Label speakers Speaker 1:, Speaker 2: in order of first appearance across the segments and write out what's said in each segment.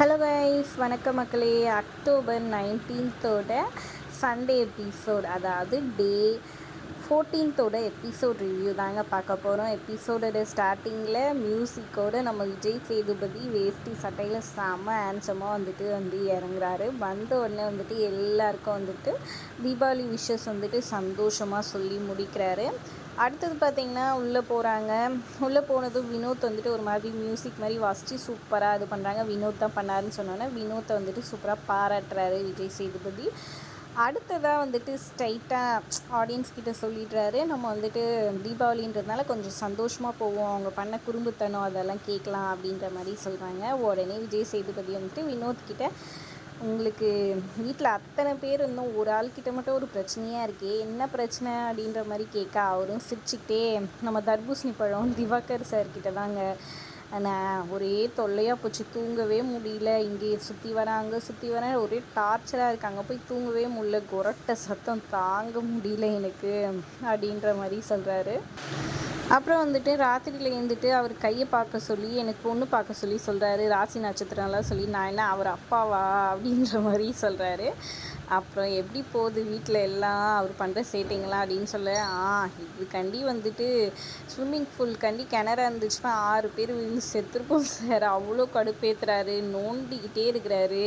Speaker 1: Hello guys வணக்க மக்களே. October நைன்டீன்த்தோட Sunday episode அதாவது டே ஃபோர்டீன்த்தோட எபிசோட் ரிவ்யூ தாங்க பார்க்க போகிறோம் எபிசோடோட ஸ்டார்டிங்கில் மியூசிக்கோட நம்ம விஜய் சேதுபதி வேஷ்டி சட்டையில் செம்ம ஆன்சமாக வந்துட்டு வந்து இறங்குறாரு. வந்த உடனே வந்துட்டு எல்லாருக்கும் வந்துட்டு தீபாவளி விஷஸ் வந்துட்டு சந்தோஷமாக சொல்லி முடிக்கிறாரு. அடுத்தது பார்த்திங்கன்னா உள்ளே போகிறாங்க. உள்ளே போனதும் வினோத் வந்துட்டு ஒரு மாதிரி மியூசிக் மாதிரி வாசித்து சூப்பராக இது பண்ணுறாங்க வினோத் தான் பண்ணாருன்னு சொன்னோன்னே வினோத்தை வந்துட்டு சூப்பராக பாராட்டுறாரு விஜய் சேதுபதி. அடுத்ததாக வந்துட்டு ஸ்ட்ரைட்டாக ஆடியன்ஸ் கிட்ட சொல்லிடுறாரு. நம்ம வந்துட்டு தீபாவளின்றதுனால கொஞ்சம் சந்தோஷமாக போவோம். அவங்க பண்ண குறும்புத்தனம் அதெல்லாம் கேட்கலாம் அப்படின்ற மாதிரி சொல்கிறாங்க உடனே விஜய் சேதுபதி வந்துட்டு வினோத் கிட்ட உங்களுக்கு வீட்டில் அத்தனை பேர் இருந்தும் ஒரு ஆள்கிட்ட மட்டும் ஒரு பிரச்சனையாக இருக்கே என்ன பிரச்சனை அப்படின்ற மாதிரி கேட்க அவரும் சிரிச்சுக்கிட்டே நம்ம தர்பூசணி பழம் திவாகர் சார்கிட்ட தாங்க. ஆனால் ஒரே தொல்லையாக போச்சு. தூங்கவே முடியல. இங்கே சுற்றி வரேன் அங்கே சுற்றி வரேன் ஒரே டார்ச்சராக இருக்குது அங்கே போய் தூங்கவே முடியல. கொரட்டை சத்தம் தாங்க முடியல எனக்கு அப்படின்ற மாதிரி சொல்கிறாரு அப்புறம் வந்துட்டு ராத்திரியில் எழுந்துட்டு அவர் கையை பார்க்க சொல்லி எனக்கு பொண்ணு பார்க்க சொல்லி சொல்கிறாரு ராசி நட்சத்திரம்லாம் சொல்லி நான் என்ன அவர் அப்பாவா அப்படின்ற மாதிரி சொல்கிறாரு அப்புறம் எப்படி போகுது வீட்டில் எல்லாம்? அவர் பண்ணுற சேட்டிங்களா? அப்படின்னு சொல்ல ஆ இது கண்டி வந்துட்டு ஸ்விம்மிங் பூல் கண்டி கிணறா இருந்துச்சுன்னா ஆறு பேர் விழுந்து செத்துருப்போம் சார். அவ்வளோ கடுப்பேற்றுறாரு நோண்டிக்கிட்டே இருக்கிறாரு.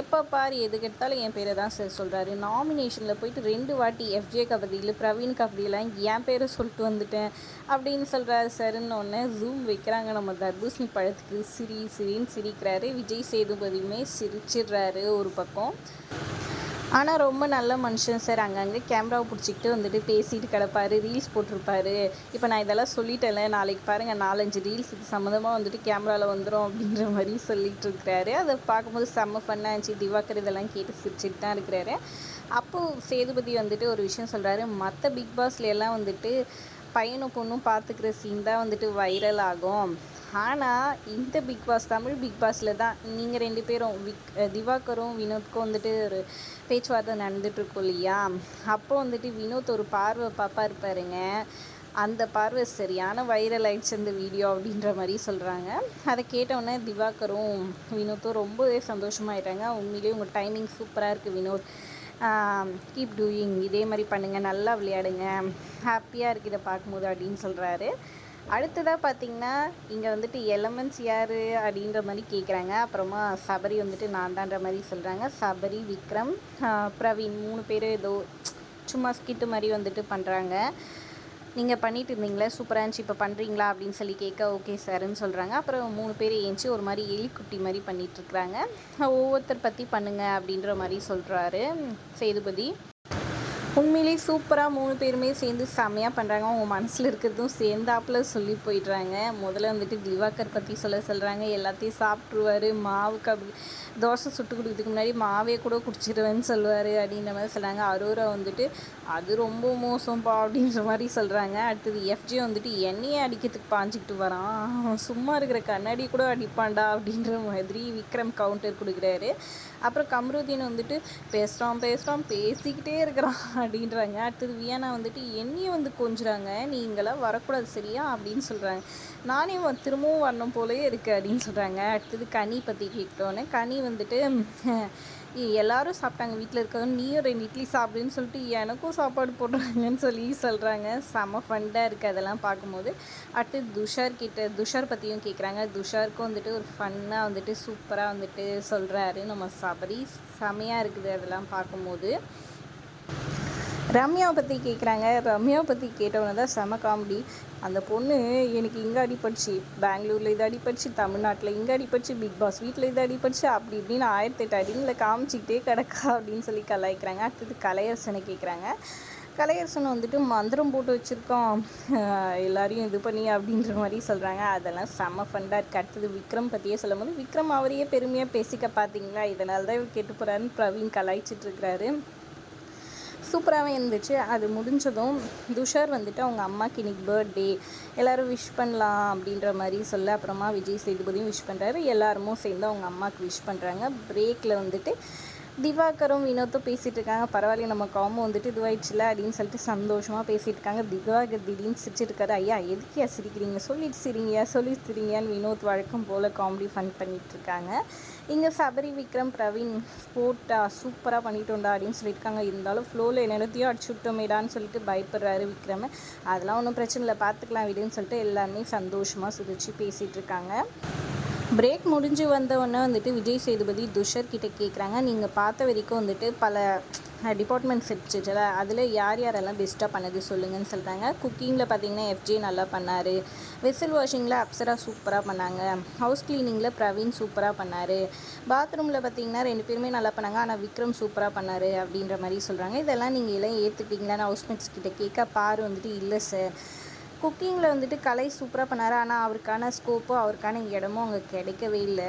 Speaker 1: எப்போ பார் எது கெட்டாலும் என் பேரை தான் சார் சொல்கிறாரு நாமினேஷனில் போயிட்டு ரெண்டு வாட்டி எஃப்ஜே கபடியில் பிரவீன் கபடியெலாம் என் பேரை சொல்லிட்டு வந்துட்டேன் அப்படின்னு சொல்கிறாரு சார்ன்னு ஒன்று ஜூம் வைக்கிறாங்க நம்ம தர்பூசணி பழத்துக்கு. சிரி சிரின்னு சிரிக்கிறாரு. விஜய் சேதுபதியுமே சிரிச்சிடுறாரு ஒரு பக்கம். ஆனால் ரொம்ப நல்ல மனுஷன் சார். அங்கங்கே கேமராவை பிடிச்சிக்கிட்டு வந்துட்டு பேசிட்டு கிடப்பாரு. ரீல்ஸ் போட்டிருப்பாரு. இப்போ நான் இதெல்லாம் சொல்லிட்டேன்ல. நாளைக்கு பாருங்கள் நாலஞ்சு ரீல்ஸ் இது சம்மந்தமாக வந்துட்டு கேமராவில் வந்துடும் அப்படின்ற மாதிரி சொல்லிட்டு இருக்கிறாரு. அதை பார்க்கும்போது செம்ம ஃபன்னாக இருந்துச்சு. திவாகர் இதெல்லாம் கேட்டு சிரிச்சிட்டு தான் இருக்கிறாரு. அப்போது சேதுபதி வந்துட்டு ஒரு விஷயம் சொல்கிறாரு மற்ற பிக் பாஸ்ல எல்லாம் வந்துட்டு பையனும் பொண்ணும் பார்த்துக்கிற சீன் தான் வந்துட்டு வைரல் ஆகும். ஆனால் இந்த பிக் பாஸ் தமிழ் பிக் பாஸில் தான் நீங்கள் ரெண்டு பேரும் விக் திவாகரும் வினோத்க்கும் வந்துட்டு ஒரு பேச்சுவார்த்தை நடந்துகிட்ருக்கோம் இல்லையா? அப்போ வந்துட்டு வினோத் ஒரு பார்வை பாப்பா இருப்பாருங்க அந்த பார்வை சரியான வைரல் ஆயிடுச்சு அந்த வீடியோ அப்படின்ற மாதிரி சொல்கிறாங்க அதை கேட்டவுடனே திவாகரும் வினோத்தும் ரொம்பவே சந்தோஷமாயிட்டாங்க. உண்மையிலேயே உங்கள் டைமிங் சூப்பராக இருக்குது வினோத். கீப் டூயிங் இதே மாதிரி பண்ணுங்கள் நல்லா விளையாடுங்க ஹாப்பியாக இருக்குது இதை பார்க்கும்போது அப்படின்னு சொல்கிறாரு அடுத்ததாக பார்த்தீங்கன்னா இங்கே வந்துட்டு எலமெண்ட்ஸ் யார் அப்படின்ற மாதிரி கேட்குறாங்க அப்புறமா சபரி வந்துட்டு நான் தான்ற மாதிரி சொல்கிறாங்க சபரி விக்ரம் பிரவீன் மூணு பேர் ஏதோ சும்மா ஸ்கிட்டு மாதிரி வந்துட்டு பண்ணுறாங்க நீங்கள் பண்ணிட்டு இருந்தீங்களே சூப்பராக இருந்துச்சு. இப்போ பண்ணுறீங்களா அப்படின்னு சொல்லி கேட்க ஓகே சார்ன்னு சொல்கிறாங்க அப்புறம் மூணு பேர் ஏஞ்சி ஒரு மாதிரி எலிக்குட்டி மாதிரி பண்ணிகிட்ருக்குறாங்க ஒவ்வொருத்தர் பற்றி பண்ணுங்கள் அப்படின்ற மாதிரி சொல்கிறாரு சேதுபதி. உண்மையிலே சூப்பராக மூணு பேருமே சேர்ந்து செம்மையாக பண்ணுறாங்க அவங்க மனசில் இருக்கிறதும் சேர்ந்தாப்பில் சொல்லி போயிடுறாங்க. முதல்ல வந்துட்டு திவாகர் பற்றி சொல்ல சொல்கிறாங்க எல்லாத்தையும் சாப்பிட்ருவாரு மாவுக்கு அப்படி தோசை சுட்டு கொடுக்கறதுக்கு முன்னாடி மாவே கூட குடிச்சிடுவேன்னு சொல்லுவார் அப்படின்ற மாதிரி சொல்கிறாங்க அரோரா வந்துட்டு அது ரொம்ப மோசம்ப்பா அப்படின்ற மாதிரி சொல்கிறாங்க அடுத்தது எஃப்ஜி வந்துட்டு எண்ணெயை அடிக்கிறதுக்கு பாஞ்சிக்கிட்டு வரான். சும்மா இருக்கிற கண்ணாடி கூட அடிப்பாண்டா அப்படின்ற மாதிரி விக்ரம் கவுண்டர் கொடுக்குறாரு. அப்புறம் கம்ருதீன் வந்துட்டு பேசுகிறான் பேசுகிறான் பேசிக்கிட்டே இருக்கிறான். அப்படின்றாங்க. அடுத்தது வியானா வந்துட்டு என்னையும் வந்து கொஞ்சுறாங்க. நீங்களாம் வரக்கூடாது சரியா? அப்படின்னு சொல்கிறாங்க நானே திரும்பவும் வரணும் போலயே இருக்குது அப்படின்னு சொல்கிறாங்க அடுத்தது கனி பற்றி கேட்டோன்னே கனி வந்துட்டு எல்லாரும் சாப்பிட்டாங்க. வீட்டில் இருக்கவங்க நீயும் ரெண்டு இட்லி சாப்பிடுன்னு சொல்லிட்டு எனக்கும் சாப்பாடு போடுறாங்கன்னு சொல்லி சொல்கிறாங்க செம ஃபண்டாக இருக்குது அதெல்லாம் பார்க்கும்போது. அடுத்து துஷார் கிட்ட துஷார் பற்றியும் கேட்குறாங்க துஷாருக்கும் வந்துட்டு ஒரு ஃபன்னாக வந்துட்டு சூப்பராக வந்துட்டு சொல்கிறாரு நம்ம சபரி செமையாக இருக்குது அதெல்லாம் பார்க்கும்போது. ரம்யாவை பற்றி கேட்குறாங்க ரம்யாவை பற்றி கேட்டவங்க தான் செம காமெடி அந்த பொண்ணு எனக்கு இங்கே அடிப்படிச்சு பெங்களூரில் இது அடிப்படிச்சு தமிழ்நாட்டில் இங்கே அடிப்படிச்சு பிக் பாஸ் வீட்டில் இது அடிப்படிச்சு அப்படி இப்படின்னு ஆயிரத்தி எட்டு அடிங்களை காமிச்சிக்கிட்டே கிடக்கா அப்படின்னு சொல்லி கலாய்க்கிறாங்க. அடுத்தது கலையரசனை கேட்குறாங்க கலையரசன் வந்துட்டு மந்திரம் போட்டு வச்சுருக்கோம் எல்லாரையும் இது பண்ணி அப்படின்ற மாதிரி சொல்கிறாங்க அதெல்லாம் செம்ம ஃபண்டாக இருக்குது அடுத்தது விக்ரம் பற்றியே சொல்லும் போது விக்ரம் அவரையே பெருமையாக பேசிக்க பார்த்தீங்களா இதனால தான் கெட்டு போகிறாருன்னு பிரவீன் கலாய்ச்சிட்ருக்கிறாரு சூப்பராகவே இருந்துச்சு. அது முடிஞ்சதும் துஷார் வந்துட்டு அவங்க அம்மாக்கு இன்னைக்கு பர்த்டே எல்லோரும் விஷ் பண்ணலாம் அப்படின்ற மாதிரி சொல்ல அப்புறமா விஜய் சேதுபதியும் விஷ் பண்ணுறாரு எல்லாருமும் சேர்ந்து அவங்க அம்மாவுக்கு விஷ் பண்ணுறாங்க பிரேக்கில் வந்துட்டு திவாகரும் வினோத்தும் பேசிகிட்டு இருக்காங்க பரவாயில்ல நம்ம காமும் வந்துட்டு இதுவாயிடுச்சுல அப்படின்னு சொல்லிட்டு சந்தோஷமாக பேசிகிட்டு இருக்காங்க திவாகர் திடீர்னு சிரிச்சிருக்காரு ஐயா எதுக்கியா சிரிக்கிறீங்க? சொல்லிட்டு சிரிங்கயா சொல்லி சிரிங்கன்னு வினோத் வழக்கம் போல் காமெடி ஃபன் பண்ணிகிட்டு இருக்காங்க இங்கே சபரி விக்ரம் பிரவீன் ஸ்போர்ட்டா சூப்பராக பண்ணிட்டோண்டா அப்படின்னு சொல்லியிருக்காங்க. இருந்தாலும் ஃப்ளோவில் என்னத்தையும் அடிச்சு விட்டோமேடான்னு சொல்லிட்டு பயப்படுறாரு விக்ரம். அதெல்லாம் ஒன்றும் பிரச்சனை இல்லை பார்த்துக்கலாம் விடுன்னு சொல்லிட்டு எல்லாருமே சந்தோஷமாக சிரிச்சு பேசிகிட்டு இருக்காங்க பிரேக் முடிஞ்சு வந்தவொடனே வந்துட்டு விஜய் சேதுபதி துஷர் கிட்ட கேட்குறாங்க நீங்கள் பார்த்த வரைக்கும் வந்துட்டு பல டிபார்ட்மெண்ட்ஸ் இருந்துச்சுல அதில் யார் யாரெல்லாம் பெஸ்ட்டாக பண்ணது சொல்லுங்கன்னு சொல்கிறாங்க குக்கிங்கில் பார்த்தீங்கன்னா எஃப்ஜே நல்லா பண்ணார். வெசல் வாஷிங்கில் அப்சரா சூப்பராக பண்ணாங்க. ஹவுஸ் க்ளீனிங்கில் பிரவீன் சூப்பராக பண்ணார். பாத்ரூமில் பார்த்தீங்கன்னா ரெண்டு பேருமே நல்லா பண்ணாங்க. ஆனால் விக்ரம் சூப்பராக பண்ணார் அப்படின்ற மாதிரி சொல்கிறாங்க இதெல்லாம் நீங்கள் எல்லாம் ஏற்றுக்கிட்டீங்களான்னு ஹவுஸ்மேட்ஸ் கிட்ட கேட்க பாரு வந்துட்டு இல்லை சார் குக்கிங்கில் வந்துட்டு கலை சூப்பராக பண்ணார். ஆனால் அவருக்கான ஸ்கோப்போ அவருக்கான இடமும் அங்கே கிடைக்கவே இல்லை.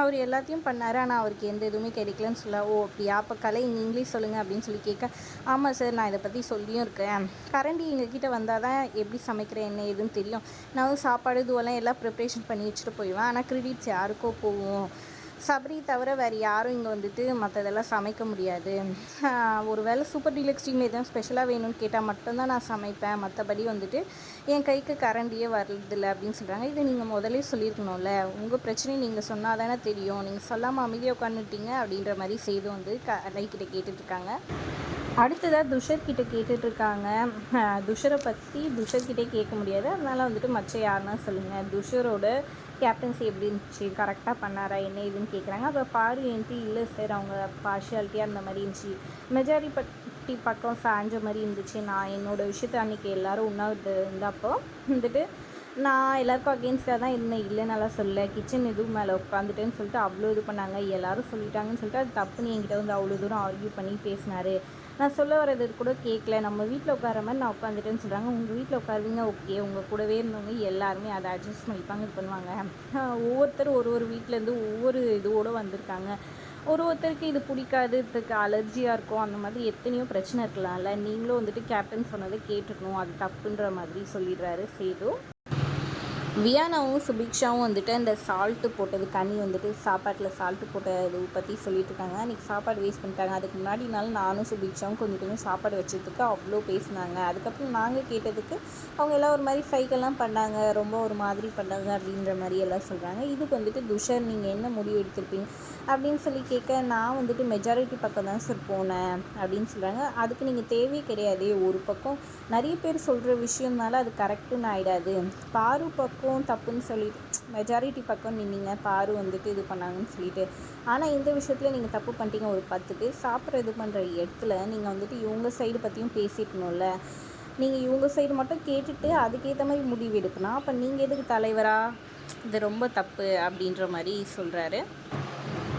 Speaker 1: அவர் எல்லாத்தையும் பண்ணார். ஆனால் அவருக்கு எந்த இதுவுமே கிடைக்கலன்னு சொல்ல ஓ அப்படியா? அப்போ கலை நீங்களே சொல்லுங்கள் அப்படின்னு சொல்லி கேட்க ஆமாம் சார் நான் இதை பற்றி சொல்லியும் இருக்கேன். கரண்டி எங்ககிட்ட வந்தால் தான் எப்படி சமைக்கிறேன் என்ன ஏதுன்னு தெரியும். நான் சாப்பாடு இதுவெல்லாம் எல்லாம் ப்ரிப்ரேஷன் பண்ணி வச்சுட்டு போயிடுவேன். ஆனால் கிரெடிட்ஸ் யாருக்கோ போவோம் சபரி தவிர வேறு யாரும் இங்கே வந்துட்டு மற்றதெல்லாம் சமைக்க முடியாது. ஒரு வேளை சூப்பர் டீலக்ஸ் டீம் எதுவும் ஸ்பெஷலாக வேணும்னு கேட்டால் மட்டும்தான் நான் சமைப்பேன். மற்றபடி வந்துட்டு என் கைக்கு கரண்டியே வரதில்லை அப்படின்னு சொல்கிறாங்க இதை நீங்கள் முதலே சொல்லியிருக்கணும்ல. உங்கள் பிரச்சனையை நீங்கள் சொன்னால் தானே தெரியும். நீங்கள் சொல்லாமல் அமைதியாக உட்காந்துட்டீங்க அப்படின்ற மாதிரி செய்து வந்து க லைக்கிட்ட கேட்டுட்ருக்காங்க. அடுத்ததாக துஷர்கிட்ட கேட்டுட்ருக்காங்க. துஷரை பற்றி துஷர்கிட்டே கேட்க முடியாது. அதனால் வந்துட்டு மற்ற யாருன்னா சொல்லுங்கள் துஷரோட கேப்டன்சி எப்படி இருந்துச்சு? கரெக்டாக பண்ணாரா? என்ன ஏதுன்னு கேட்குறாங்க அப்போ பாரு என்ட்டு இல்லை சார் அவங்க பார்ஷியாலிட்டியாக அந்த மாதிரி இருந்துச்சு. மெஜாரிட்டி பட்டி பக்கம் சாஞ்ச மாதிரி இருந்துச்சு. நான் என்னோடய விஷயத்த அன்றைக்கி எல்லோரும் உண்ணாவது இருந்தப்போ வந்துட்டு நான் எல்லாருக்கும் அகேன்ஸ்டாக தான் இருந்தேன். இல்லைனாலாம் சொல்ல கிச்சன் எதுவும் மேலே உட்காந்துட்டேன்னு சொல்லிட்டு அவ்வளோ இது பண்ணாங்க. எல்லோரும் சொல்லிட்டாங்கன்னு சொல்லிட்டு அது தப்புன்னு என்கிட்ட வந்து அவ்வளோ தூரம் ஆர்கியூ பண்ணி பேசினார். நான் சொல்ல வரது கூட கேட்கல நம்ம வீட்டில் உட்கார மாதிரி நான் உட்காந்துட்டேன்னு சொல்கிறாங்க உங்கள் வீட்டில் உட்காருவீங்க ஓகே உங்கள் கூடவே இருந்தவங்க எல்லாருமே அதை அட்ஜஸ்ட் பண்ணிப்பாங்க இது பண்ணுவாங்க. ஒவ்வொருத்தர் ஒரு ஒரு வீட்டிலேருந்து ஒவ்வொரு இதுவோடு வந்திருக்காங்க. ஒரு ஒருத்தருக்கு இது பிடிக்காது இதுக்கு அலர்ஜியாக இருக்கும். அந்த மாதிரி எத்தனையோ பிரச்சனை இருக்கலாம்ல நீங்களும் வந்துட்டு கேப்டன் சொன்னதை கேட்டுக்கணும். அது தப்புன்ற மாதிரி சொல்லிடுறாரு சேது. வியானாவும் சுபிக்ஷாவும் வந்துட்டு அந்த சால்ட்டு போட்டது கனி வந்துட்டு சாப்பாட்டில் சால்ட்டு போட்டது பற்றி சொல்லிட்டு இருக்காங்க அன்றைக்கி சாப்பாடு வேஸ்ட் பண்ணிட்டாங்க. அதுக்கு முன்னாடினாலும் நானும் சுபிக்ஷாவும் கொஞ்சம் கொஞ்சம் சாப்பாடு வச்சதுக்கு அவ்வளோ பேசினாங்க. அதுக்கப்புறம் நாங்கள் கேட்டதுக்கு அவங்க எல்லாம் ஒரு மாதிரி சைக்கெல்லாம் பண்ணாங்க. ரொம்ப ஒரு மாதிரி பண்ணாங்க அப்படின்ற மாதிரி எல்லாம் சொல்கிறாங்க இதுக்கு வந்துட்டு துஷர் நீங்கள் என்ன முடிவு எடுத்திருப்பீங்க? அப்படின்னு சொல்லி கேட்க நான் வந்துட்டு மெஜாரிட்டி பக்கம் தான் சார் போனேன் அப்படின்னு சொல்கிறாங்க அதுக்கு நீங்கள் தேவையே கிடையாது. ஒரு பக்கம் நிறைய பேர் சொல்கிற விஷயம்னால அது கரெக்டுன்னு ஆகிடாது பாரு பக்கம் தப்புன்னு சொல்லிட்டு மெஜாரிட்டி பக்கம் நின்னீங்க பாரு வந்துட்டு இது பண்ணாங்கன்னு சொல்லிட்டு. ஆனால் இந்த விஷயத்தில் நீங்கள் தப்பு பண்ணிட்டீங்க ஒரு பத்து பேர் சாப்பிட்ற இது பண்ணுற இடத்துல நீங்கள் வந்துட்டு இவங்க சைடு பற்றியும் பேசிக்கணும்ல நீங்கள் இவங்க சைடு மட்டும் கேட்டுட்டு அதுக்கேற்ற மாதிரி முடிவு எடுக்கணும். அப்போ நீங்கள் எதுக்கு தலைவராக இது ரொம்ப தப்பு அப்படின்ற மாதிரி சொல்கிறாரு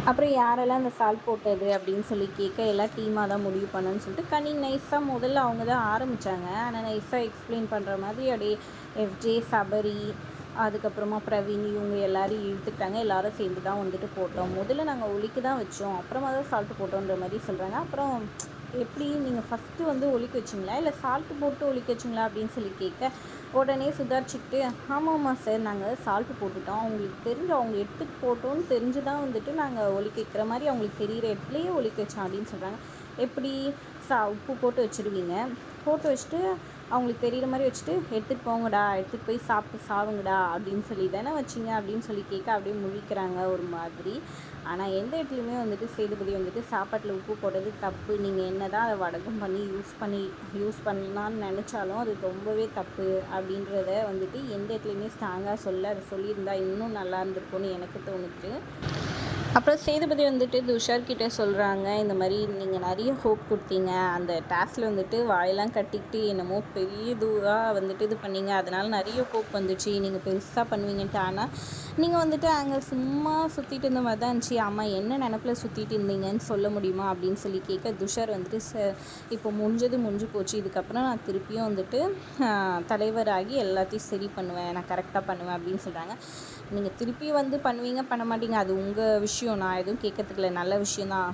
Speaker 1: அப்புறம் யாரெல்லாம் அந்த சால்ட் போட்டது அப்படின்னு சொல்லி கேட்க எல்லாம் டீமாக தான் முடிவு பண்ணணும்னு சொல்லிட்டு கனி நைஸாக முதல்ல அவங்க தான் ஆரம்பித்தாங்க ஆனால் நைஸாக எக்ஸ்பிளைன் பண்ணுற மாதிரி அப்படியே எஃப்ஜே சபரி அதுக்கப்புறமா பிரவீன் இவங்க எல்லோரும் இழுத்துக்கிட்டாங்க. எல்லோரும் சேர்ந்து தான் வந்துட்டு போட்டோம். முதல்ல நாங்கள் ஒலிக்கு தான் வச்சோம். அப்புறமா தான் சால்ட்டு போட்டோன்ற மாதிரி சொல்கிறாங்க அப்புறம் எப்படி நீங்கள் ஃபஸ்ட்டு வந்து ஒலிக்க வச்சிங்களா? இல்லை சால்ட்டு போட்டு ஒலிக்க வச்சிங்களா அப்படின்னு சொல்லி கேட்க உடனே சுதாரிச்சுக்கிட்டு ஆமாம்மா சார் நாங்கள் சால்ட்டு போட்டுட்டோம். அவங்களுக்கு தெரிஞ்சு அவங்க எடுத்துட்டு போட்டோன்னு தெரிஞ்சு தான் வந்துட்டு நாங்கள் ஒலி வைக்கிற மாதிரி அவங்களுக்கு தெரிகிற இடத்துலையே ஒலி வச்சோம் அப்படின்னு சொல்கிறாங்க எப்படி சா உப்பு போட்டு வச்சுருவீங்க? போட்டு வச்சுட்டு அவங்களுக்கு தெரிகிற மாதிரி வச்சுட்டு எடுத்துகிட்டு போங்கடா எடுத்துகிட்டு போய் சாப்பிட்டு சாவுங்கடா அப்படின்னு சொல்லி தானே வச்சிங்க அப்படின்னு சொல்லி கேட்க அப்படியே முழிக்கிறாங்க ஒரு மாதிரி. ஆனால் எந்த இடத்துலையுமே வந்துட்டு சேதுபதி வந்துட்டு சாப்பாட்டில் உப்பு போடுறது தப்பு. நீங்கள் என்ன தான் அதை வடகம் பண்ணி யூஸ் பண்ணி யூஸ் பண்ணலான்னு நினச்சாலும் அது ரொம்பவே தப்பு அப்படின்றத வந்துட்டு எந்த இடத்துலையுமே ஸ்ட்ராங்காக சொல்ல அதை சொல்லியிருந்தால் இன்னும் நல்லா இருந்திருக்கும்னு எனக்கு தோணுச்சு. அப்புறம் சேதுபதி வந்துட்டு துஷார் கிட்டே சொல்கிறாங்க இந்த மாதிரி நீங்கள் நிறைய ஹோப் கொடுத்தீங்க. அந்த டாஸ்கில் வந்துட்டு வாயெல்லாம் கட்டிக்கிட்டு என்னமோ பெரிய இதுவாக வந்துட்டு இது பண்ணீங்க. அதனால் நிறைய ஹோப் வந்துச்சு. நீங்கள் பெருசாக பண்ணுவீங்கன்ட்டு. ஆனால் நீங்கள் வந்துட்டு அங்கே சும்மா சுற்றிட்டு இருந்த மாதிரி தான் இருந்துச்சு. அம்மா என்ன நினப்பில் சுற்றிட்டு இருந்தீங்கன்னு சொல்ல முடியுமா? அப்படின்னு சொல்லி கேட்க துஷார் வந்துட்டு ச இப்போ முடிஞ்சது முடிஞ்சு போச்சு. இதுக்கப்புறம் நான் திருப்பியும் வந்துட்டு தலைவராகி எல்லாத்தையும் சரி பண்ணுவேன். நான் கரெக்டாக பண்ணுவேன். அப்படின்னு சொல்கிறாங்க நீங்கள் திருப்பி வந்து பண்ணுவீங்க பண்ண மாட்டீங்க. அது உங்கள் விஷயம். நான் எதுவும் கேட்கறதுக்கு நல்ல விஷயந்தான்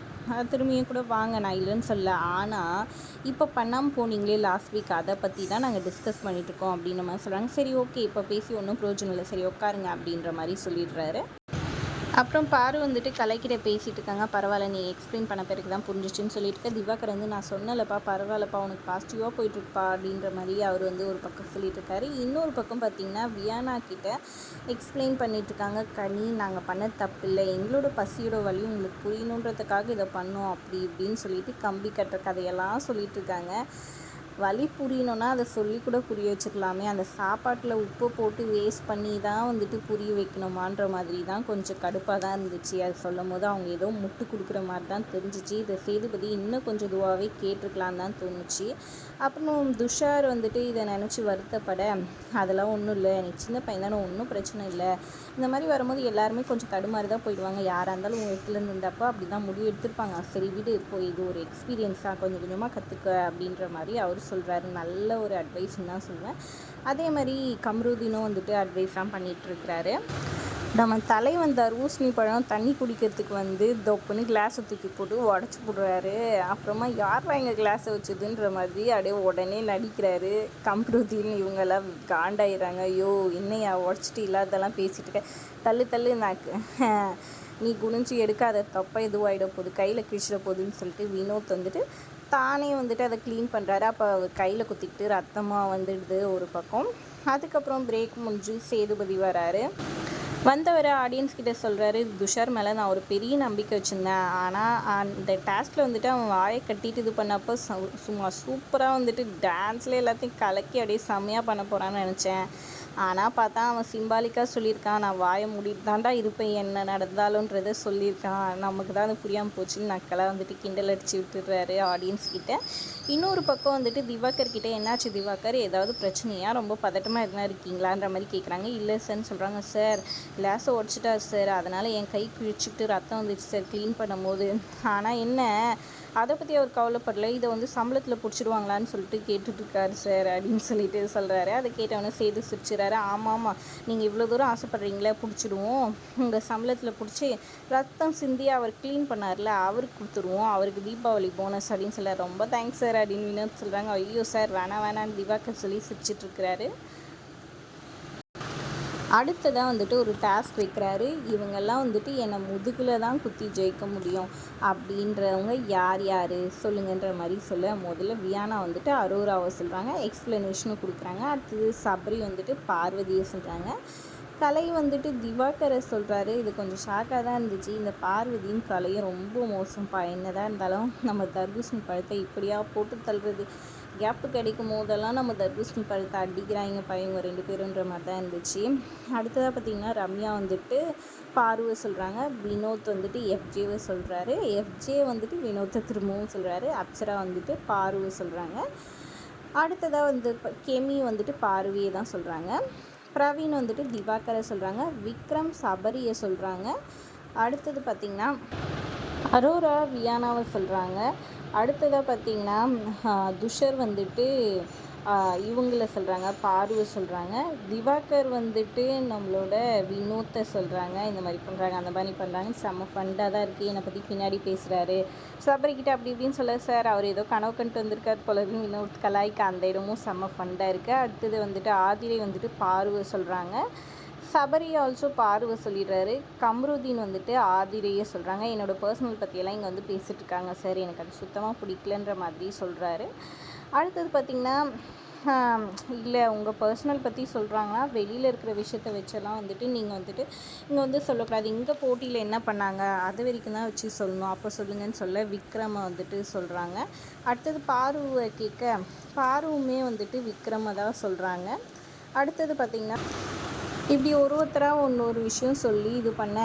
Speaker 1: திரும்பியும் கூட வாங்க. நான் இல்லைன்னு சொல்ல ஆனால் இப்போ பண்ணாமல் போனீங்களே லாஸ்ட் வீக் அதை பற்றி தான் நாங்கள் டிஸ்கஸ் பண்ணிகிட்ருக்கோம் அப்படின்ற மாதிரி சொல்கிறாங்க சரி ஓகே இப்போ பேசி ஒன்றும் பிரயோஜனம் இல்லை. சரி உட்காருங்க அப்படின்ற மாதிரி சொல்லிடுறாரு. அப்புறம் பாரு வந்துட்டு கலைக்கிட்ட பேசிகிட்டு இருக்காங்க. பரவாயில்ல நீ எக்ஸ்பிளைன் பண்ண பிறகு தான் புரிஞ்சிச்சுன்னு சொல்லிட்டு திவாகர் வந்து நான் சொன்னலப்பா பரவாயில்லப்பா உனக்கு பாசிட்டிவாக போயிட்டுருக்குப்பா அப்படின்ற மாதிரி அவர் வந்து ஒரு பக்கம் சொல்லிட்டு இருக்காரு. இன்னொரு பக்கம் பார்த்தீங்கன்னா வியானா கிட்ட எக்ஸ்பிளைன் பண்ணிட்டு இருக்காங்க. கனி நாங்கள் பண்ண தப்பு இல்லை எங்களோட பசியோட வழி உங்களுக்கு புரியணுன்றதுக்காக இதை பண்ணோம் அப்படி இப்படின்னு சொல்லிட்டு கம்பி கட்டுற கதையெல்லாம் சொல்லிட்டு இருக்காங்க. வழி புரியணுன்னா அதை சொல்லி கூட புரிய வச்சுக்கலாமே அந்த சாப்பாட்டில் உப்பு போட்டு வேஸ்ட் பண்ணி தான் வந்துட்டு புரிய வைக்கணுமான்ற மாதிரி தான் கொஞ்சம் கடுப்பாக தான் இருந்துச்சு. அது சொல்லும் போது அவங்க ஏதோ முட்டு கொடுக்குற மாதிரி தான் தெரிஞ்சிச்சு. இதை சேதுபதி இன்னும் கொஞ்சம் இதுவாகவே கேட்டிருக்கலான்னு தான் தோணுச்சு. அப்புறம் துஷார் வந்துட்டு இதை நினச்சி வருத்தப்பட அதெல்லாம் ஒன்றும் இல்லை எனக்கு சின்ன பையன் தானே ஒன்றும் பிரச்சனை இல்லை. இந்த மாதிரி வரும்போது எல்லாருமே கொஞ்சம் தடுமாறி தான் போயிடுவாங்க. யாராக இருந்தாலும் உங்கள் வீட்டில் இருந்தப்போ அப்படி தான் முடிவு எடுத்திருப்பாங்க. சரி விடு இப்போ இது ஒரு எக்ஸ்பீரியன்ஸாக கொஞ்சம் கொஞ்சமாக கற்றுக்க அப்படின்ற மாதிரி அவர் சொல்கிறாரு நல்ல ஒரு அட்வைஸ்ன்னு தான் சொல்லுவேன். அதே மாதிரி கம்ருதீனும் வந்துட்டு அட்வைஸ் தான் பண்ணிகிட்ருக்கிறாரு நம்ம தலைவன் தர்பூசணி பழம் தண்ணி குடிக்கிறதுக்கு வந்து தொப்புன்னு கிளாஸை தூக்கி போட்டு உடச்சி போடுறாரு. அப்புறமா யார் எங்கள் கிளாஸை வச்சதுன்ற மாதிரி அப்படியே உடனே நடிக்கிறாரு. கம்ப்ரூத்தின்னு இவங்கெல்லாம் காண்டாயிடுறாங்க ஐயோ என்னையா உடச்சிட்டு இல்லாதெல்லாம் பேசிட்டு இருக்க. தள்ளு தள்ளு நாக்கு நீ குனிஞ்சு எடுக்காத. தப்பா இதுவாகிட போகுது. கையில் கிழிச்சிட போகுதுன்னு சொல்லிட்டு வினோத் வந்துட்டு தானே வந்துட்டு அதை க்ளீன் பண்ணுறாரு அப்போ கையில் குத்திக்கிட்டு ரத்தமாக வந்துடுது ஒரு பக்கம். அதுக்கப்புறம் பிரேக் முடிஞ்சு சேதுபதி வராரு. வந்தவர் ஆடியன்ஸ் கிட்ட சொல்கிறாரு துஷார் மேலே நான் ஒரு பெரிய நம்பிக்கை வச்சுருந்தேன். ஆனால் அந்த டாஸ்கில் வந்துட்டு அவன் வாயை கட்டிட்டு இது பண்ணப்போ சும்மா சூப்பராக வந்துட்டு டான்ஸில் எல்லாத்தையும் கலக்கி அப்படியே செம்மையாக பண்ண போகிறான்னு நினச்சேன். ஆனால் பார்த்தா அவன் சிம்பாலிக்காக சொல்லியிருக்கான் நான் வாயை மூடிட்டு தாண்டா இருப்பேன் என்ன நடந்தாலுன்றத சொல்லியிருக்கான். நமக்கு தான் அது புரியாமல் போச்சுன்னு நக்கலாக வந்துட்டு கிண்டல் அடிச்சு விட்டுடுறாரு ஆடியன்ஸ் கிட்ட. இன்னொரு பக்கம் வந்துட்டு திவாகர் கிட்ட என்னாச்சு திவாகர்? ஏதாவது பிரச்சனையாக ரொம்ப பதட்டமாக எதுனா இருக்கீங்களான்ற மாதிரி கேட்குறாங்க இல்லை சார்னு சொல்கிறாங்க சார் கிளாஸை உடச்சிட்டார் சார் அதனால் என் கை குழிச்சுட்டு ரத்தம் வந்துச்சு சார் க்ளீன் பண்ணும்போது ஆனால் என்ன? அதை பற்றி அவர் கவலைப்படல. இதை வந்து சம்பளத்தில் பிடிச்சிடுவாங்களான்னு சொல்லிட்டு கேட்டுட்ருக்காரு சார் அப்படின்னு சொல்லிட்டு சொல்கிறாரு அதை கேட்டவனே சேர்த்து சிரிச்சுறாரு. ஆமாம் ஆமாம் நீங்கள் இவ்வளோ தூரம் ஆசைப்பட்றீங்களே பிடிச்சிடுவோம். உங்கள் சம்பளத்தில் பிடிச்சி ரத்தம் சிந்தி அவர் க்ளீன் பண்ணார்ல அவருக்கு கொடுத்துருவோம். அவருக்கு தீபாவளி போனஸ் அப்படின்னு சொல்ல ரொம்ப தேங்க்ஸ் சார் அப்படின்னு சொல்கிறாங்க ஐயோ சார் வேணாம் வேணான்னு திவாகர் சொல்லி சிரிச்சிட்ருக்கிறாரு அடுத்ததாக வந்துட்டு ஒரு டாஸ்க் வைக்கிறாரு. இவங்கெல்லாம் வந்துட்டு என்னை முதுகில் தான் குத்தி ஜெயிக்க முடியும். அப்படின்றவங்க யார் யார்? சொல்லுங்கன்ற மாதிரி சொல்ல முதல்ல வியானா வந்துட்டு அரோராவை சொல்கிறாங்க எக்ஸ்ப்ளனேஷனும் கொடுக்குறாங்க. அடுத்தது சபரி வந்துட்டு பார்வதியை சொல்கிறாங்க கலை வந்துட்டு திவாகரை சொல்கிறாரு இது கொஞ்சம் ஷாக்காக தான் இருந்துச்சு. இந்த பார்வதியும் கலையும் ரொம்ப மோசம்ப்பா என்னதான் இருந்தாலும் நம்ம தர்பூசணி பழத்தை இப்படியா போட்டு தள்ளுறது? கேப்பு கிடைக்கும் போதெல்லாம் நம்ம தர்பூசணி பழத்தை அடிக்கிறாங்க பையங்க ரெண்டு பேருன்ற மாதிரி தான் இருந்துச்சு. அடுத்ததாக பார்த்திங்கன்னா ரம்யா வந்துட்டு பார்வை சொல்கிறாங்க வினோத் வந்துட்டு எஃப்ஜேவை சொல்கிறாரு எஃப்ஜே வந்துட்டு வினோத்தை திரும்பவும் சொல்கிறாரு அப்சரா வந்துட்டு பார்வை சொல்கிறாங்க அடுத்ததாக வந்து கெமி வந்துட்டு பார்வையை தான் சொல்கிறாங்க பிரவீன் வந்துட்டு திவாகரை சொல்கிறாங்க விக்ரம் சபரியை சொல்கிறாங்க அடுத்தது பார்த்திங்கன்னா அரோரா வியானாவை சொல்கிறாங்க அடுத்ததாக பார்த்திங்கன்னா துஷர் வந்துட்டு இவங்கள சொல்கிறாங்க பார்வை சொல்கிறாங்க திவாகர் வந்துட்டு நம்மளோட வினோத்தை சொல்கிறாங்க இந்த மாதிரி பண்ணுறாங்க அந்த மாதிரி பண்ணுறாங்க செம்ம ஃபண்டாக தான் இருக்குது என்னை பற்றி பின்னாடி பேசுகிறாரு சபரிக்கிட்ட அப்படி இப்படின்னு சொல்ல சார் அவர் ஏதோ கனவு கண்டு வந்திருக்கார் போல வினோத் கலாய்க்கு அந்த இடமும் செம்ம ஃபண்டாக இருக்குது அடுத்தது வந்துட்டு ஆதிரை வந்துட்டு பார்வை சொல்கிறாங்க சபரி ஆல்சோ பார்வை சொல்லிடுறாரு. கம்ருதீன் வந்துட்டு ஆதிரையே சொல்கிறாங்க என்னோடய பர்சனல் பற்றியெல்லாம் இங்கே வந்து பேசிகிட்டு இருக்காங்க சார் எனக்கு அது சுத்தமாக பிடிக்கலன்ற மாதிரி சொல்கிறாரு அடுத்தது பார்த்திங்கன்னா இல்லை உங்கள் பர்சனல் பற்றி சொல்கிறாங்கன்னா வெளியில் இருக்கிற விஷயத்த வச்செல்லாம் வந்துட்டு நீங்கள் வந்துட்டு இங்கே வந்து சொல்லக்கூடாது. இங்கே போட்டியில் என்ன பண்ணாங்க? அது வரைக்கும் தான் வச்சு சொல்லணும். அப்போ சொல்லுங்கன்னு சொல்ல விக்ரமை வந்துட்டு சொல்கிறாங்க அடுத்தது பாருவை கேட்க பாருவுமே வந்துட்டு விக்ரமை தான் சொல்கிறாங்க அடுத்தது பார்த்திங்கன்னா இப்படி ஒரு ஒருத்தராக ஒன்று ஒரு விஷயம் சொல்லி இது பண்ண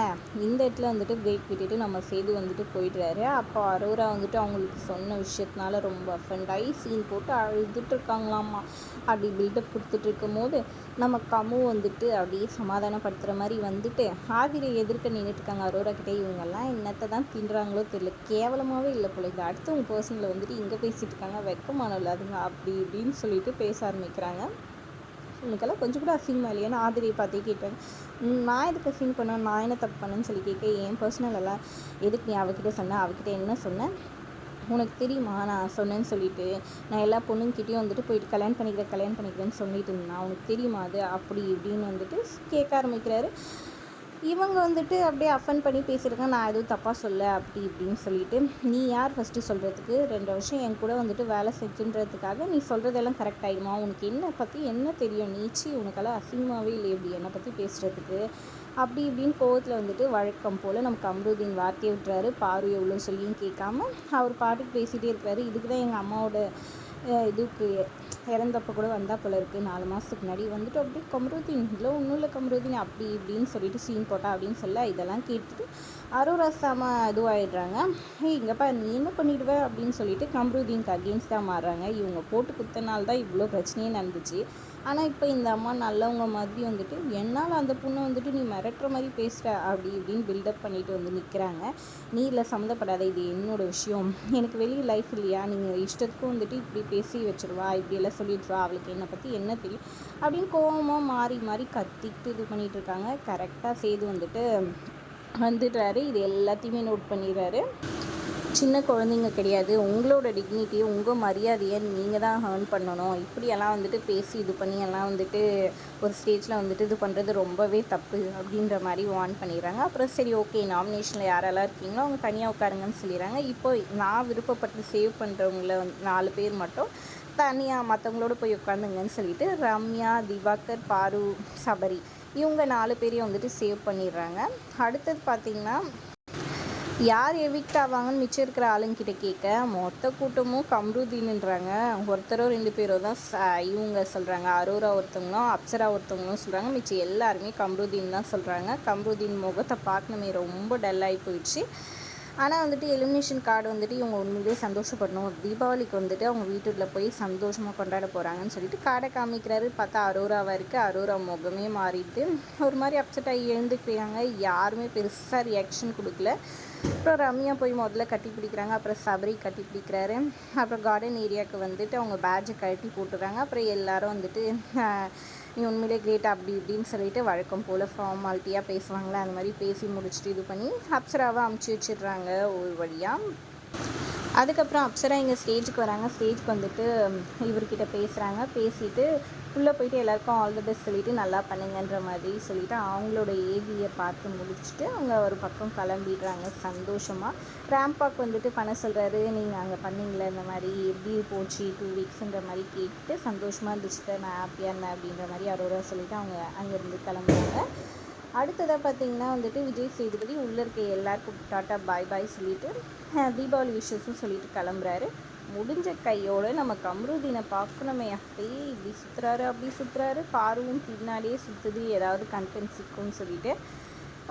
Speaker 1: இந்த இடத்துல வந்துட்டு பிரேக் விட்டுட்டு நம்ம சேது வந்துட்டு போயிடுறாரு. அப்போ அரோரா வந்துட்டு அவங்களுக்கு சொன்ன விஷயத்தினால ரொம்ப அஃபெண்டாகி சீன் போட்டு அழுதுட்டு இருக்காங்களாமா? அப்படி பில்டப் கொடுத்துட்டு இருக்கும் போது நம்ம கமு வந்துட்டு அப்படியே சமாதானப்படுத்துகிற மாதிரி வந்துட்டு ஆதிரை எதிர்க்க நின்றுட்டு இருக்காங்க அரோரா கிட்டே. இவங்கெல்லாம் என்னத்தை தான் தின்றாங்களோ தெரியல. கேவலமாகவே இல்லை போல. இந்த அடுத்தவங்க பர்சனில் வந்துட்டு இங்கே பேசிகிட்டு இருக்காங்க வெக்கமான இல்லாதுங்க அப்படி இப்படின்னு சொல்லிட்டு பேச ஆரம்பிக்கிறாங்க. உனக்கெல்லாம் கொஞ்சம் கூட அசிங்கமாக இல்லையா? நான் ஆதிரியை பார்த்தே கேட்டேன். நான் எதுக்கு அசிங் பண்ணேன் நான் என்ன தப்பு பண்ணேன்னு சொல்லி கேட்க என் பர்சனல் எல்லாம் எதுக்கு நீ அவகிட்ட சொன்னேன் அவகிட்ட என்ன சொன்னேன் உனக்கு தெரியுமா? நான் சொன்னேன்னு சொல்லிட்டு நான் எல்லா பொண்ணுங்கிட்டேயும் வந்துட்டு போயிட்டு கல்யாணம் பண்ணிக்கிறேன் கல்யாணம் பண்ணிக்கிறேன்னு சொல்லிட்டு இருந்தேன். உனக்கு தெரியுமா அது? அப்படி இப்படின்னு வந்துட்டு கேட்க ஆரம்பிக்கிறாரு. இவங்க வந்துட்டு அப்படியே அஃபன் பண்ணி பேசியிருக்கேன் நான் எதுவும் தப்பாக சொல்ல அப்படி இப்படின்னு சொல்லிட்டு நீ யார் ஃபஸ்ட்டு சொல்கிறதுக்கு ரெண்டு வருஷம் என் கூட வந்துட்டு வேலை செஞ்சுன்றதுக்காக நீ சொல்கிறதெல்லாம் கரெக்ட் ஆகிடுமா உனக்கு என்ன பற்றி என்ன தெரியும்? நீச்சி உனக்கெல்லாம் அசிங்கமாகவே இல்லை இப்படி என்னை பற்றி பேசுகிறதுக்கு அப்படி இப்படின்னு கோவத்தில் வந்துட்டு வழக்கம் போல் நமக்கு அம்ருதீன் வார்த்தையை விட்டுறாரு. பாரு எவ்வளோ சொல்லியும் கேட்காம அவர் பாட்டுக்கு பேசிகிட்டே இருக்கிறாரு இதுக்கு தான் எங்கள் அம்மாவோட இதுக்கு இறந்தப்போ கூட வந்தால் போல இருக்குது நாலு மாதத்துக்கு முன்னாடி வந்துட்டு அப்படியே கம்ருதீன் இல்லை ஒன்றும் இல்லை கம்ருதீன் அப்படி இப்படின்னு சொல்லிட்டு சீன் போட்டா அப்படின்னு சொல்ல இதெல்லாம் கேட்டுட்டு அரோரா சாம இதுவாகிடுறாங்க ஹே இங்கேப்பா நீ என்ன பண்ணிடுவ? அப்படின்னு சொல்லிட்டு கம்ருதீனுக்கு அகெயின்ஸ்டாக மாறுறாங்க. இவங்க போட்டு குத்தனால்தான் இவ்வளோ பிரச்சனையே நடந்துச்சு. ஆனால் இப்போ இந்த அம்மா நல்லவங்க மாதிரி வந்துட்டு என்னால் அந்த பொண்ணை வந்துட்டு நீ மிரட்டுற மாதிரி பேசுகிற அப்படி இப்படின்னு பில்டப் பண்ணிட்டு வந்து நிற்கிறாங்க நீ இல்லை சம்மந்தப்படாத இது என்னோட விஷயம். எனக்கு வெளியே லைஃப் இல்லையா? நீங்கள் இஷ்டத்துக்கும் வந்துட்டு இப்படி பேசி வச்சுருவா இப்படியெல்லாம் சொல்லிடுவா அவளுக்கு என்னை பற்றி என்ன தெரியும்? அப்படின்னு கோவமாக மாறி மாறி கத்திக்கிட்டு இது பண்ணிகிட்டு இருக்காங்க. கரெக்டாக சேது வந்துட்டு வந்துடுறாரு. இது எல்லாத்தையுமே நோட் பண்ணிடுறாரு. சின்ன குழந்தைங்க கிடையாது. உங்களோட டிக்னிட்டியை உங்கள் மரியாதையை நீங்கள் தான் ஹேர்ன் பண்ணணும். இப்படியெல்லாம் வந்துட்டு பேசி இது பண்ணி எல்லாம் வந்துட்டு ஒரு ஸ்டேஜில் வந்துட்டு இது பண்ணுறது ரொம்பவே தப்பு அப்படின்ற மாதிரி வார்ன் பண்ணிடுறாங்க. அப்புறம் சரி ஓகே நாமினேஷனில் யாரெல்லாம் இருக்கீங்களோ அவங்க தனியாக உட்காருங்கன்னு சொல்லிடுறாங்க. இப்போ நான் விருப்பப்பட்டு சேவ் பண்ணுறவங்கள நாலு பேர் மட்டும் தனியாக மற்றவங்களோட போய் உட்காந்துங்கன்னு சொல்லிட்டு ரம்யா திவாகர் பாரு சபரி இவங்க நாலு பேரையும் வந்துட்டு சேவ் பண்ணிடுறாங்க. அடுத்தது பார்த்திங்கன்னா யார் எவிக்ட் ஆவாங்கன்னு மிச்சம் இருக்கிற ஆளுங்கிட்ட கேட்க மொத்த கூட்டமும் கம்ருதீன்ன்றாங்க. ஒருத்தரோ ரெண்டு பேரோ தான் இவங்க சொல்கிறாங்க அரோரா ஒருத்தவங்களும் அப்சரா ஒருத்தவங்களும் சொல்கிறாங்க மிச்சம் எல்லாருமே கம்ருதீன் தான் சொல்கிறாங்க கம்ருதீன் முகத்தை பார்க்கணுமே ரொம்ப டல்லாகி போயிடுச்சு. ஆனால் வந்துட்டு எலிமினேஷன் கார்டு வந்துட்டு இவங்க உண்மையிலேயே சந்தோஷப்படணும். தீபாவளிக்கு வந்துட்டு அவங்க வீட்டுக்குள்ள போய் சந்தோஷமாக கொண்டாட போகிறாங்கன்னு சொல்லிட்டு கார்டை காமிக்கிறாரு. பார்த்தா அரோராவாக இருக்குது அரோரா முகமே மாறிட்டு ஒரு மாதிரி அப்செட் ஆகி எழுந்துக்கிறாங்க. யாருமே பெருசாக ரியாக்ஷன் கொடுக்கல. அப்புறம் ரம்யா போய் முதல்ல கட்டி பிடிக்கிறாங்க அப்புறம் சபரி கட்டி பிடிக்கிறாரு. அப்புறம் கார்டன் ஏரியாவுக்கு வந்துட்டு அவங்க பேட்ஜை கழட்டி போட்டுறாங்க. அப்புறம் எல்லாரும் வந்துட்டு நீ உண்மையிலே கிரேட் அப்படி இப்படின்னு சொல்லிட்டு வழக்கம் போல் ஃபார்மாலிட்டியாக பேசுவாங்களே அந்த மாதிரி பேசி முடிச்சுட்டு இது பண்ணி அப்சராவை அமுச்சு வச்சிடுறாங்க ஒரு வழியாக அதுக்கப்புறம் அப்சரா இங்கே ஸ்டேஜுக்கு வராங்க. ஸ்டேஜ்க்கு வந்துட்டு இவர்கிட்ட பேசுகிறாங்க பேசிட்டு உள்ளே போயிட்டு எல்லாருக்கும் ஆல் தி பெஸ்ட் சொல்லிவிட்டு நல்லா பண்ணுங்கன்ற மாதிரி சொல்லிவிட்டு அவங்களோட ஏவியை பார்த்து முடிச்சுட்டு அவங்க ஒரு பக்கம் கிளம்பிடுறாங்க சந்தோஷமாக ரேம்பாக் வந்துட்டு பண்ண சொல்கிறாரு நீங்கள் அங்கே பண்ணீங்களே இந்த மாதிரி எப்படி போச்சு டூ வீக்ஸுன்ற மாதிரி கேட்டு சந்தோஷமாக இருந்துச்சு நான் ஹாப்பியாக இருந்தேன் அப்படின்ற மாதிரி அரோரா சொல்லிவிட்டு அவங்க அங்கேருந்து கிளம்புறாங்க. அடுத்ததாக பார்த்தீங்கன்னா வந்துட்டு விஜய் சேதுபதி உள்ளே இருக்க எல்லாருக்கும் டாட்டா பாய் பாய் சொல்லிவிட்டு தீபாவளி விஷஸும் சொல்லிட்டு கிளம்புறாரு. முடிஞ்ச கையோடு நம்ம கம்ருதீனை பார்க்கணுமே. அப்படியே இப்படி சுற்றுறாரு அப்படி சுற்றுறாரு பாருவும் பின்னாடியே சுற்றுது ஏதாவது கண்டென்ட் சிக்கும்னு சொல்லிட்டு.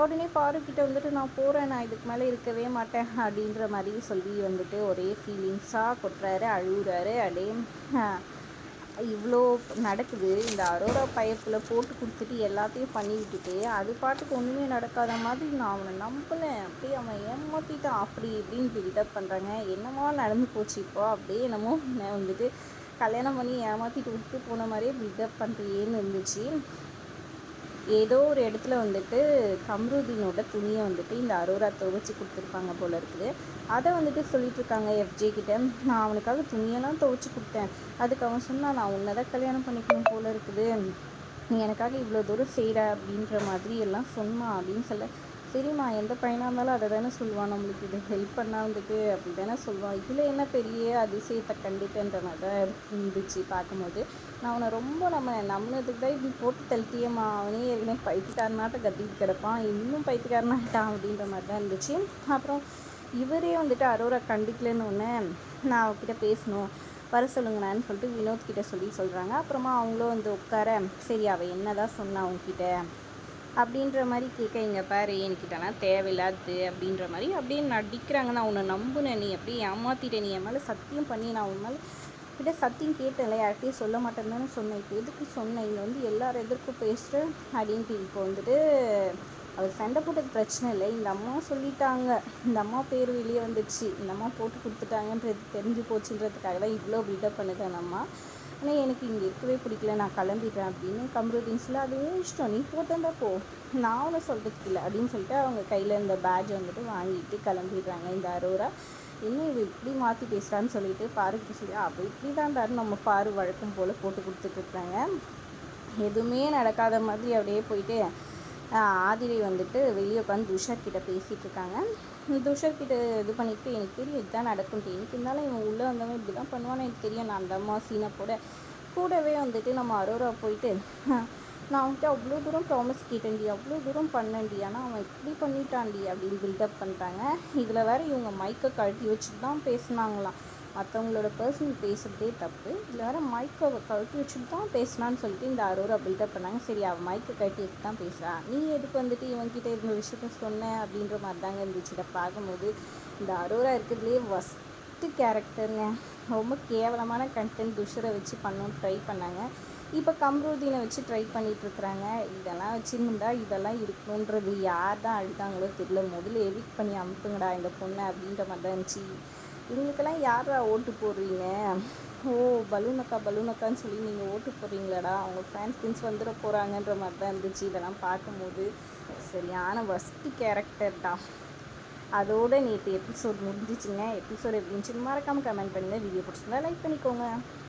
Speaker 1: உடனே பாருக்கிட்ட வந்துட்டு நான் போகிறேன் நான் இதுக்கு மேலே இருக்கவே மாட்டேன் அப்படின்ற மாதிரி சொல்லி வந்துட்டு ஒரே ஃபீலிங்ஸாக கொட்டுறாரு அழுகுறாரு. அப்படியே இவ்வளோ நடக்குது இந்த அரோரா பயத்தில் போட்டு கொடுத்துட்டு எல்லாத்தையும் பண்ணி விட்டுட்டு அது பாட்டுக்கு ஒன்றுமே நடக்காத மாதிரி நான் அவனை நம்பினேன். அப்படியே அவன் ஏமாற்றிட்டான் அப்படி இப்படின்னு பில்டப் பண்ணுறாங்க என்னமோ நடந்து போச்சு இப்போ. அப்படியே என்னமோ வந்துட்டு கல்யாணம் பண்ணி ஏமாற்றிட்டு விட்டு போன மாதிரியே பில்டப் பண்ணுறியேன்னு இருந்துச்சு. ஏதோ ஒரு இடத்துல வந்துட்டு கம்ருதீனோட துணியை வந்துட்டு இந்த அரோரா துவைச்சி கொடுத்துருப்பாங்க போல இருக்குது. அதை வந்துட்டு சொல்லிட்டு இருக்காங்க எஃப்ஜே கிட்ட. நான் அவனுக்காக துணியெல்லாம் துவைச்சி கொடுத்தேன். அதுக்கு அவன் சொன்னான் நான் உன்னை தான் கல்யாணம் பண்ணிக்கணும் போல இருக்குது. நீ எனக்காக இவ்வளோ தூரம் செய்கிற அப்படின்ற மாதிரி எல்லாம் சொன்னான் அப்படின்னு சொல்ல சரிம்மா எந்த பையனாக இருந்தாலும் அதை தானே சொல்லுவான் நம்மளுக்கு. இது ஹெல்ப் பண்ணால் வந்துட்டு அப்படி தானே சொல்லுவான். இதில் என்ன பெரிய அதிசயத்தை கண்டுட்டேன்ற மாதிரி தான் இருந்துச்சு பார்க்கும்போது. நான் அவனை ரொம்ப நம்ம நம்மளதுக்கு தான் இப்படி போட்டு தள்ளிட்டியம்மா. அவனே ஏற்கனவே பைத்தியக்காரனாட்ட கத்திட்டு கிடப்பான். இன்னும் பைத்தியக்காரனாட்டான் அப்படின்ற மாதிரி தான் இருந்துச்சு. அப்புறம் இவரே வந்துட்டு அரோரா கண்டிக்கலன்னு ஒன்று நான் அவகிட்ட பேசணும் வர சொல்லுங்கண்ணான்னு சொல்லிட்டு வினோத் கிட்ட சொல்லி சொல்கிறாங்க அப்புறமா அவங்களும் வந்து உட்கார சரி அவள் என்ன தான் சொன்னா அவங்கக்கிட்ட அப்படின்ற மாதிரி கேட்க இங்கே பாரு என்கிட்டலாம் தேவையில்லாது அப்படின்ற மாதிரி. அப்படியே நடிக்கிறாங்க. நான் உன்னை நம்புனேன். நீ அப்படியே ஏமாத்திட்டேன் நீ என் மேலே சத்தியம் பண்ணி நான் உன் மேலே கிட்ட சத்தியம் கேட்டேன்ல. யார்கிட்டையும் சொல்ல மாட்டேன்னு சொன்னேன். இப்போ எதுக்கு சொன்னேன்? இங்கே வந்து எல்லாரும் எதிர்க்கும் பேசுகிறேன் அப்படின்ட்டு இப்போ வந்துட்டு அவர் சண்டை போட்டது பிரச்சனை இல்லை. இந்த அம்மா சொல்லிட்டாங்க. இந்த அம்மா பேர் வெளியே வந்துச்சு. இந்த அம்மா போட்டு கொடுத்துட்டாங்கன்றது தெரிஞ்சு போச்சுன்றதுக்காக தான் இவ்வளோ பில்டப் பண்ணுது அந்த அம்மா. ஆனால் எனக்கு இங்கே இருக்கவே பிடிக்கல. நான் கிளம்பிடுறேன் அப்படின்னு கம்ருதீன் சொல்ல அது இஷ்டம்? நீ போட்டேன்டா போ. நான் ஒன்றும் சொல்கிறதுக்கு இல்லை அப்படின்னு சொல்லிட்டு அவங்க கையில் இந்த பேட்ச் வந்துட்டு வாங்கிட்டு கிளம்பிடுறாங்க இந்த அரோரா. இன்னும் இவ இப்படி மாற்றி பேசுகிறான்னு சொல்லிட்டு பாருக்கு சொல்லி அப்போ இப்படி தான் நம்ம பாரு வழக்கம் போல் போட்டு கொடுத்துட்ருக்காங்க எதுவுமே நடக்காத மாதிரி அப்படியே போயிட்டு ஆதிரை வந்துட்டு வெளியே உட்காந்து துஷார்கிட்ட பேசிகிட்டு இருக்காங்க. துஷார்கிட்ட இது பண்ணிட்டு எனக்கு தெரியும் இதுதான் நடக்கும்ட்டு எனக்கு இருந்தாலும் இவன் உள்ளே வந்தவன் இப்படி தான் பண்ணுவான்னு எனக்கு தெரியும். நான் அந்த அம்மா சீனை போட கூடவே வந்துட்டு நம்ம அரோரா போயிட்டு நான் அவன்கிட்ட அவ்வளோ தூரம் ப்ராமிஸ் கேட்டேன்டி அவ்வளோ தூரம் பண்ணேன்டி ஆனால் அவன் இப்படி பண்ணிட்டான்டி அப்படின்னு பில்டப் பண்ணுறாங்க இதில் வேறு இவங்க மைக்கை கழட்டி வச்சுட்டு தான் பேசுனாங்களாம். மற்றவங்களோட பர்சனல் பேசுகிறதே தப்பு. இதில் வேறு மைக்கை கழட்டி வச்சுட்டு தான் பேசினான்னு சொல்லிட்டு இந்த அரோரா பில்டப் பண்ணாங்க. சரி அவன் மைக்கை கழட்டி தான் பேசுகிறான் நீ எதுக்கு வந்துட்டு இவன்கிட்ட இருந்த விஷயத்த சொன்ன அப்படின்ற மாதிரி தாங்க இருந்துச்சு. இதை பார்க்கும்போது இந்த அரோரா இருக்கிறதுலே ஃபஸ்ட்டு கேரக்டருங்க ரொம்ப கேவலமான கண்டென்ட் துஷரை வச்சு பண்ணணும் ட்ரை பண்ணாங்க. இப்போ கம்ருதீனை வச்சு ட்ரை பண்ணிகிட்ருக்குறாங்க இதெல்லாம் வச்சுருந்தா இதெல்லாம் இருக்கணுன்றது யார் தான் அழுதாங்களோ தெரியல. முதல்ல எவிக் பண்ணி அனுப்புங்கடா இந்த பொண்ணை அப்படின்ற மாதிரி தான் இருந்துச்சு. இவங்களுக்கெல்லாம் யாரா ஓட்டு போடுறீங்க? ஓ பலூனக்கா பலூனக்கான்னு சொல்லி நீங்கள் ஓட்டு போடுறீங்களாடா. அவங்க ஃபேன்ஸ் கின்ஸ் வந்துட போகிறாங்கன்ற மாதிரி தான் இருந்துச்சு. இதெல்லாம் பார்க்கும்போது சரியான ஃபஸ்ட்டு கேரக்டர் தான் அதோட நேற்று எபிசோட் முடிஞ்சிச்சுங்க. எபிசோட் எப்படி இருந்துச்சுன்னு மறக்காமல் கமெண்ட் பண்ணுங்கள் வீடியோ பிடிச்சிருந்தா லைக் பண்ணிக்கோங்க.